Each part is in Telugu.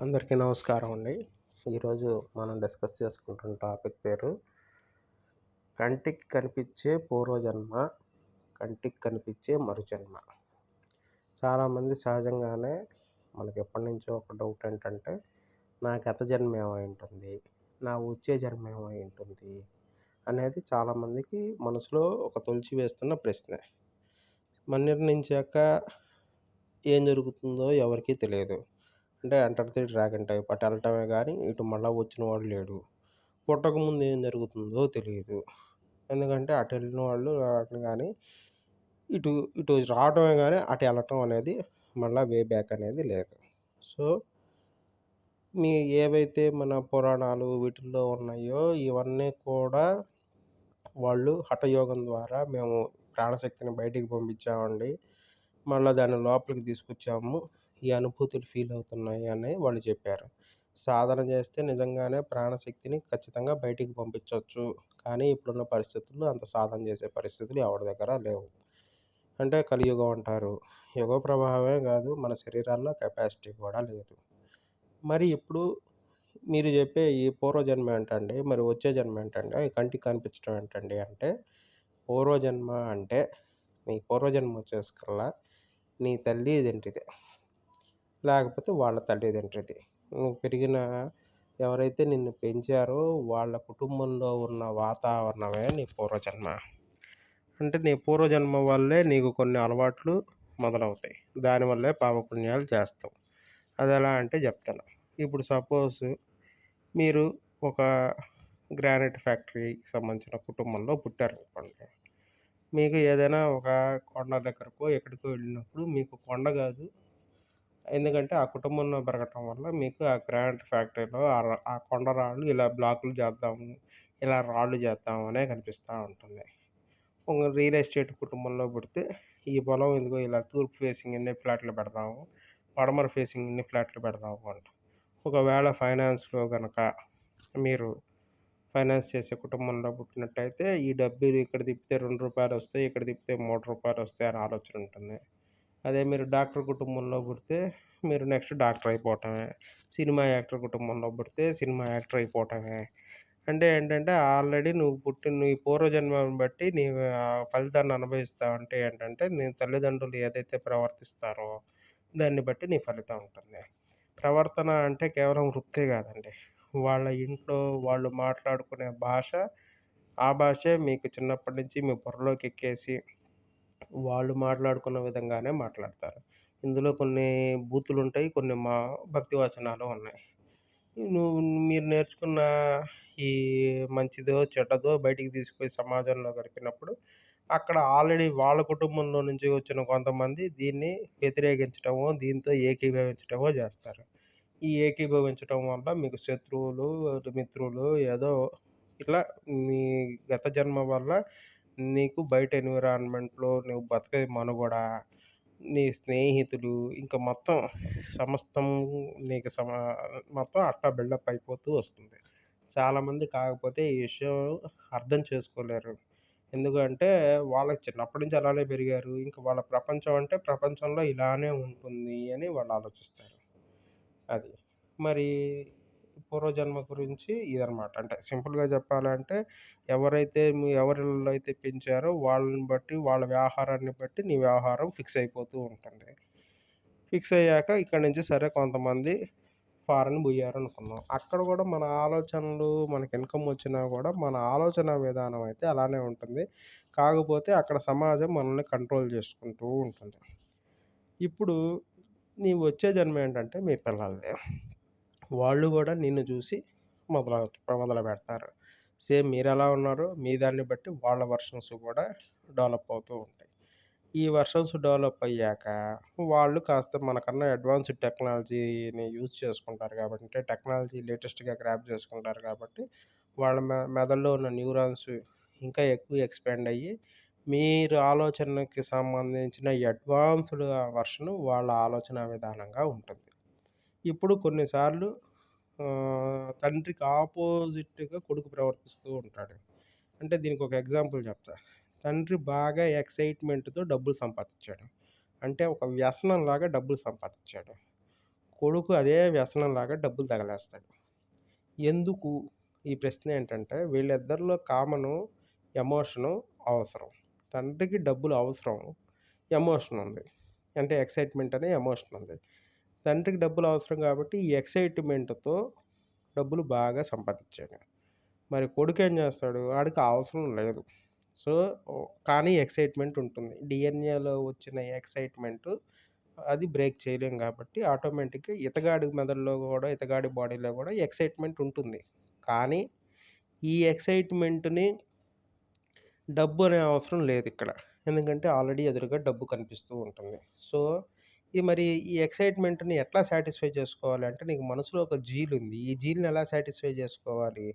అందరికీ నమస్కారం అండి. ఈరోజు మనం డిస్కస్ చేసుకుంటున్న టాపిక్ పేరు కంటికి కనిపించే పూర్వజన్మ కంటికి కనిపించే మరుజన్మ. చాలామంది సహజంగానే మనకి ఎప్పటి నుంచో ఒక డౌట్ ఏంటంటే నా గత జన్మ ఏమై ఉంటుంది? నా వచ్చే జన్మ ఏమై ఉంటుంది? అనేది చాలామందికి మనసులో ఒక తొలిచి వేస్తున్న ప్రశ్న. మన్నిర్ణించాక ఏం జరుగుతుందో ఎవరికీ తెలియదు. అంటే ఎంటర్ ది డ్రాగన్ టైప్ అటు వెళ్ళటమే కానీ ఇటు మళ్ళీ వచ్చిన వాడు లేడు. పుట్టకముందు ఏం జరుగుతుందో తెలియదు. ఎందుకంటే అటు వెళ్ళిన వాళ్ళు రావటం కానీ ఇటు ఇటు రావటమే కానీ అటు వెళ్ళటం అనేది మళ్ళీ వే బ్యాక్ అనేది లేదు. సో మీ ఏవైతే మన పురాణాలు వీటిల్లో ఉన్నాయో ఇవన్నీ కూడా వాళ్ళు హఠయోగం ద్వారా మేము ప్రాణశక్తిని బయటికి పంపించామండి. మళ్ళీ దాన్ని లోపలికి తీసుకొచ్చాము. ఈ అనుభూతులు ఫీల్ అవుతున్నాయి అని వాళ్ళు చెప్పారు. సాధన చేస్తే నిజంగానే ప్రాణశక్తిని ఖచ్చితంగా బయటికి పంపించవచ్చు కానీ ఇప్పుడున్న పరిస్థితుల్లో అంత సాధన చేసే పరిస్థితులు ఎవరి దగ్గర లేవు. అంటే కలియుగం అంటారు. యుగ ప్రభావమే కాదు మన శరీరాల్లో కెపాసిటీ కూడా లేదు. మరి ఇప్పుడు మీరు చెప్పే ఈ పూర్వజన్మ ఏంటండి? మరి వచ్చే జన్మ ఏంటండి? ఈ కంటికి కనిపించడం ఏంటండి అంటే పూర్వజన్మ అంటే నీ పూర్వజన్మ వచ్చేసుకల్లా నీ తల్లి ఇదేంటిదే? లేకపోతే వాళ్ళ తల్లిదండ్రిది. నువ్వు పెరిగిన ఎవరైతే నిన్ను పెంచారో వాళ్ళ కుటుంబంలో ఉన్న వాతావరణమే నీ పూర్వజన్మ. అంటే నీ పూర్వజన్మ వల్లే నీకు కొన్ని అలవాట్లు మొదలవుతాయి. దానివల్లే పాపపుణ్యాలు చేస్తావు. అది ఎలా అంటే చెప్తాను. ఇప్పుడు సపోజ్ మీరు ఒక గ్రానైట్ ఫ్యాక్టరీకి సంబంధించిన కుటుంబంలో పుట్టారనుకోండి మీకు ఏదైనా ఒక కొండ దగ్గరకో ఎక్కడికో వెళ్ళినప్పుడు మీకు కొండ కాదు ఎందుకంటే ఆ కుటుంబంలో పెరగటం వల్ల మీకు ఆ గ్రానైట్ ఫ్యాక్టరీలో ఆ కొండ రాళ్ళు ఇలా బ్లాకులు చేద్దాము ఇలా రాళ్ళు చేద్దాము అనే కనిపిస్తూ ఉంటుంది. ఒక రియల్ ఎస్టేట్ కుటుంబంలో పుడితే ఈ పొలం ఇదిగో ఇలా తూర్పు ఫేసింగ్ ఇన్ని ఫ్లాట్లు పెడదాము పడమర ఫేసింగ్ ఇన్ని ఫ్లాట్లు పెడదాము అంట. ఒకవేళ ఫైనాన్స్లో కనుక మీరు ఫైనాన్స్ చేసే కుటుంబంలో పుట్టినట్టయితే ఈ డబ్బులు ఇక్కడ తిప్పితే రెండు రూపాయలు వస్తాయి ఇక్కడ తిప్పితే మూడు రూపాయలు వస్తాయి అని ఆలోచన ఉంటుంది. అదే మీరు డాక్టర్ కుటుంబంలో పుడితే మీరు నెక్స్ట్ డాక్టర్ అయిపోవటమే. సినిమా యాక్టర్ కుటుంబంలో పుడితే సినిమా యాక్టర్ అయిపోవటమే. అంటే ఏంటంటే ఆల్రెడీ నువ్వు పుట్టిన నీ పూర్వజన్మను బట్టి నీ ఫలితాన్ని అనుభవిస్తావు అంటే ఏంటంటే నీ తల్లిదండ్రులు ఏదైతే ప్రవర్తిస్తారో దాన్ని బట్టి నీ ఫలితం ఉంటుంది. ప్రవర్తన అంటే కేవలం వృత్తే కాదండి. వాళ్ళ ఇంట్లో వాళ్ళు మాట్లాడుకునే భాష ఆ భాషే మీకు చిన్నప్పటి నుంచి మీ బుర్రలోకి ఎక్కేసి వాళ్ళు మాట్లాడుకున్న విధంగానే మాట్లాడతారు. ఇందులో కొన్ని బూతులు ఉంటాయి కొన్ని మా భక్తి వచనాలు ఉన్నాయి. నువ్వు మీరు నేర్చుకున్న ఈ మంచిదో చెడ్డదో బయటికి తీసుకుపోయి సమాజంలో గడిపినప్పుడు అక్కడ ఆల్రెడీ వాళ్ళ కుటుంబంలో నుంచి వచ్చిన కొంతమంది దీన్ని వ్యతిరేకించడమో దీంతో ఏకీభవించడమో చేస్తారు. ఈ ఏకీభవించడం వల్ల మీకు శత్రువులు మిత్రులు ఏదో ఇట్లా మీ గత జన్మ వల్ల నీకు బయట ఎన్విరాన్మెంట్లో నువ్వు బతికే మనుగడ నీ స్నేహితులు ఇంకా మొత్తం సమస్తం నీకు సమా మొత్తం అట్టా బిల్డప్ అయిపోతూ వస్తుంది. చాలామంది కాకపోతే ఈ విషయం అర్థం చేసుకోలేరు. ఎందుకంటే వాళ్ళకి చిన్నప్పటి నుంచి అలానే పెరిగారు. ఇంకా వాళ్ళ ప్రపంచం అంటే ప్రపంచంలో ఇలానే ఉంటుంది అని వాళ్ళు ఆలోచిస్తారు. అది. మరి పూర్వజన్మ గురించి ఇదనమాట అంటే సింపుల్గా చెప్పాలంటే ఎవరైతే మీ ఎవరిలో అయితే పెంచారో వాళ్ళని బట్టి వాళ్ళ వ్యవహారాన్ని బట్టి నీ వ్యవహారం ఫిక్స్ అయిపోతూ ఉంటుంది. ఫిక్స్ అయ్యాక ఇక్కడ నుంచి సరే కొంతమంది ఫారెన్ పోయారు అక్కడ కూడా మన ఆలోచనలు మనకి ఇన్కమ్ వచ్చినా కూడా మన ఆలోచన విధానం అయితే అలానే ఉంటుంది. కాకపోతే అక్కడ సమాజం మనల్ని కంట్రోల్ చేసుకుంటూ ఉంటుంది. ఇప్పుడు నీ వచ్చే జన్మ ఏంటంటే మీ పిల్లలదే. వాళ్ళు కూడా నిన్ను చూసి మొదలు మొదలు పెడతారు సేమ్ మీరు ఎలా ఉన్నారో మీ దాన్ని బట్టి వాళ్ళ వర్షన్స్ కూడా డెవలప్ అవుతూ ఉంటాయి. ఈ వర్షన్స్ డెవలప్ అయ్యాక వాళ్ళు కాస్త మనకన్నా అడ్వాన్స్డ్ టెక్నాలజీని యూజ్ చేసుకుంటారు కాబట్టి అంటే టెక్నాలజీ లేటెస్ట్గా గ్రాప్ చేసుకుంటారు కాబట్టి వాళ్ళ మె మెదడులో ఉన్న న్యూరాన్స్ ఇంకా ఎక్కువ ఎక్స్పాండ్ అయ్యి మీరు ఆలోచనకి సంబంధించిన అడ్వాన్స్డ్ వర్షన్ వాళ్ళ ఆలోచన విధానంగా ఉంటుంది. ఇప్పుడు కొన్నిసార్లు తండ్రికి ఆపోజిట్గా కొడుకు ప్రవర్తిస్తూ ఉంటాడు. అంటే దీనికి ఒక ఎగ్జాంపుల్ చెప్తా. తండ్రి బాగా ఎక్సైట్మెంట్తో డబ్బులు సంపాదించాడు. అంటే ఒక వ్యసనంలాగా డబ్బులు సంపాదించాడు. కొడుకు అదే వ్యసనంలాగా డబ్బులు తగలేస్తాడు. ఎందుకు? ఈ ప్రశ్న ఏంటంటే వీళ్ళిద్దరిలో కామను ఎమోషను అవసరం. తండ్రికి డబ్బులు అవసరం. ఎమోషన్ ఉంది. అంటే ఎక్సైట్మెంట్ అనే ఎమోషన్ ఉంది. తండ్రికి డబ్బులు అవసరం కాబట్టి ఈ ఎక్సైట్మెంట్తో డబ్బులు బాగా సంపాదించాడు. మరి కొడుకు ఏం చేస్తాడు? వాడికి అవసరం లేదు. సో కానీ ఎక్సైట్మెంట్ ఉంటుంది. డిఎన్ఏలో వచ్చిన ఎక్సైట్మెంట్ అది బ్రేక్ చేయలేం కాబట్టి ఆటోమేటిక్గా ఇతగాడి మెదడులో కూడా ఇతగాడి బాడీలో కూడా ఎక్సైట్మెంట్ ఉంటుంది. కానీ ఈ ఎక్సైట్మెంట్ని డబ్బు అనే అవసరం లేదు ఇక్కడ. ఎందుకంటే ఆల్రెడీ ఎదురుగా డబ్బు కనిపిస్తూ ఉంటుంది. సో ఈ మరి ఈ ఎక్సైట్మెంట్ని ఎట్లా సాటిస్ఫై చేసుకోవాలి? అంటే నీకు మనసులో ఒక జీల్ ఉంది. ఈ జీల్ని ఎలా సాటిస్ఫై చేసుకోవాలి?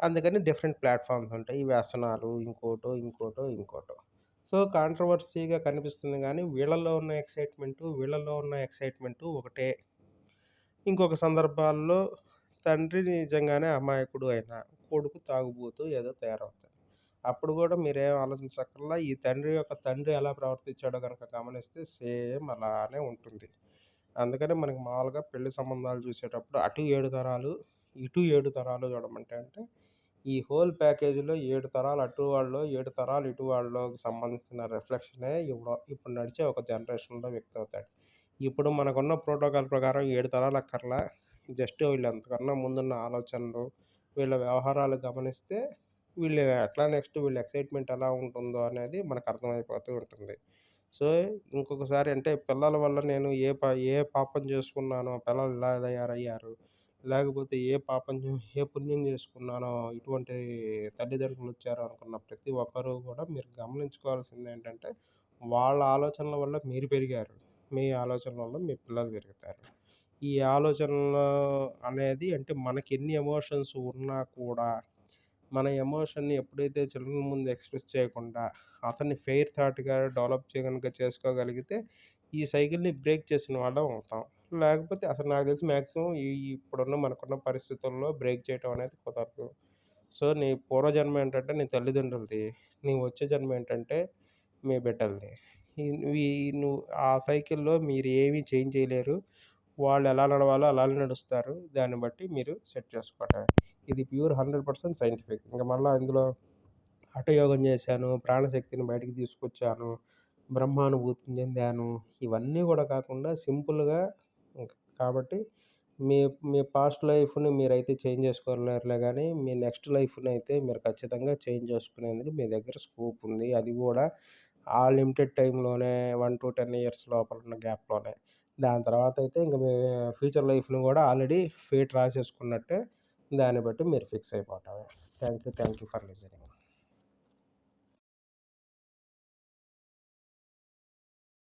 అందుకని డిఫరెంట్ ప్లాట్ఫామ్స్ ఉంటాయి. ఈ వ్యసనాలు ఇంకోటో ఇంకోటో ఇంకోటో. సో కాంట్రవర్సీగా కనిపిస్తుంది కానీ వీళ్ళల్లో ఉన్న ఎక్సైట్మెంటు వీళ్ళల్లో ఉన్న ఎక్సైట్మెంటు ఒకటే. ఇంకొక సందర్భాల్లో తండ్రి నిజంగానే అమాయకుడు అయినా కొడుకు తాగుబోతూ ఏదో తయారవుతాడు అప్పుడు కూడా మీరేం ఆలోచించక్కర్లా. ఈ తండ్రి యొక్క తండ్రి ఎలా ప్రవర్తించాడో కనుక గమనిస్తే సేమ్ అలానే ఉంటుంది. అందుకని మనకి మామూలుగా పెళ్ళి సంబంధాలు చూసేటప్పుడు అటు ఏడు తరాలు ఇటు ఏడు తరాలు చూడమంటే అంటే ఈ హోల్ ప్యాకేజీలో ఏడు తరాలు అటు వాళ్ళు ఏడు తరాలు ఇటు వాళ్ళకి సంబంధించిన రిఫ్లెక్షనే ఇప్పుడు ఇప్పుడు నడిచే ఒక జనరేషన్లో వ్యక్తి అవుతాడు. ఇప్పుడు మనకున్న ప్రోటోకాల్ ప్రకారం ఏడు తరాలు అక్కర్లా. జస్ట్ వీళ్ళు అంతకన్నా ముందున్న ఆలోచనలు వీళ్ళ వ్యవహారాలు గమనిస్తే వీళ్ళు ఎట్లా నెక్స్ట్ వీళ్ళ ఎక్సైట్మెంట్ ఎలా ఉంటుందో అనేది మనకు అర్థమైపోతూ ఉంటుంది. సో ఇంకొకసారి అంటే పిల్లల వల్ల నేను ఏ పా ఏ పాపం చేసుకున్నానో పిల్లలు ఇలా తయారయ్యారు లేకపోతే ఏ పాపం ఏ పుణ్యం చేసుకున్నానో ఇటువంటి తల్లిదండ్రులు వచ్చారు అనుకున్న ప్రతి ఒక్కరూ కూడా మీరు గమనించుకోవాల్సింది ఏంటంటే వాళ్ళ ఆలోచనల వల్ల మీరు పెరిగారు మీ ఆలోచనల వల్ల మీ పిల్లలు పెరుగుతారు. ఈ ఆలోచనలు అనేది అంటే మనకి ఎన్ని ఎమోషన్స్ ఉన్నా కూడా మన ఎమోషన్ని ఎప్పుడైతే చిల్డ్రన్ ముందు ఎక్స్ప్రెస్ చేయకుండా అతన్ని ఫెయిర్ థాట్గా డెవలప్ చేయగనుక చేసుకోగలిగితే ఈ సైకిల్ని బ్రేక్ చేసిన వాళ్ళం అవుతాం. లేకపోతే అసలు నాకు తెలిసి మ్యాక్సిమం ఈ ఇప్పుడున్న మనకున్న పరిస్థితుల్లో బ్రేక్ చేయటం అనేది కుదరదు. సో నీ పూర్వజన్మ ఏంటంటే నీ తల్లిదండ్రులది నీ వచ్చే జన్మ ఏంటంటే మీ బిడ్డలది. నువ్వు ఆ సైకిల్లో మీరు ఏమీ చేంజ్ చేయలేరు. వాళ్ళు ఎలా నడవాలో అలానే నడుస్తారు. దాన్ని బట్టి మీరు సెట్ చేసుకోవటమే. ఇది ప్యూర్ హండ్రెడ్ పర్సెంట్ సైంటిఫిక్. ఇంకా మళ్ళీ ఇందులో హఠయోగం చేశాను ప్రాణశక్తిని బయటికి తీసుకొచ్చాను బ్రహ్మానుభూతిని చెందాను ఇవన్నీ కూడా కాకుండా సింపుల్గా కాబట్టి మీ మీ పాస్ట్ లైఫ్ని మీరైతే చేంజ్ చేసుకోలేరులే కానీ మీ నెక్స్ట్ లైఫ్ని అయితే మీరు ఖచ్చితంగా చేంజ్ చేసుకునేందుకు మీ దగ్గర స్కోప్ ఉంది. అది కూడా ఆ లిమిటెడ్ టైంలోనే వన్ టు టెన్ ఇయర్స్ లోపల ఉన్న గ్యాప్లోనే. దాని తర్వాత అయితే ఇంక మీ ఫ్యూచర్ లైఫ్ని కూడా ఆల్రెడీ ఫేట్ రాసేసుకున్నట్టే దాన్ని బట్టి మీరు fix అయిపోవటమే thank you thank you for listening.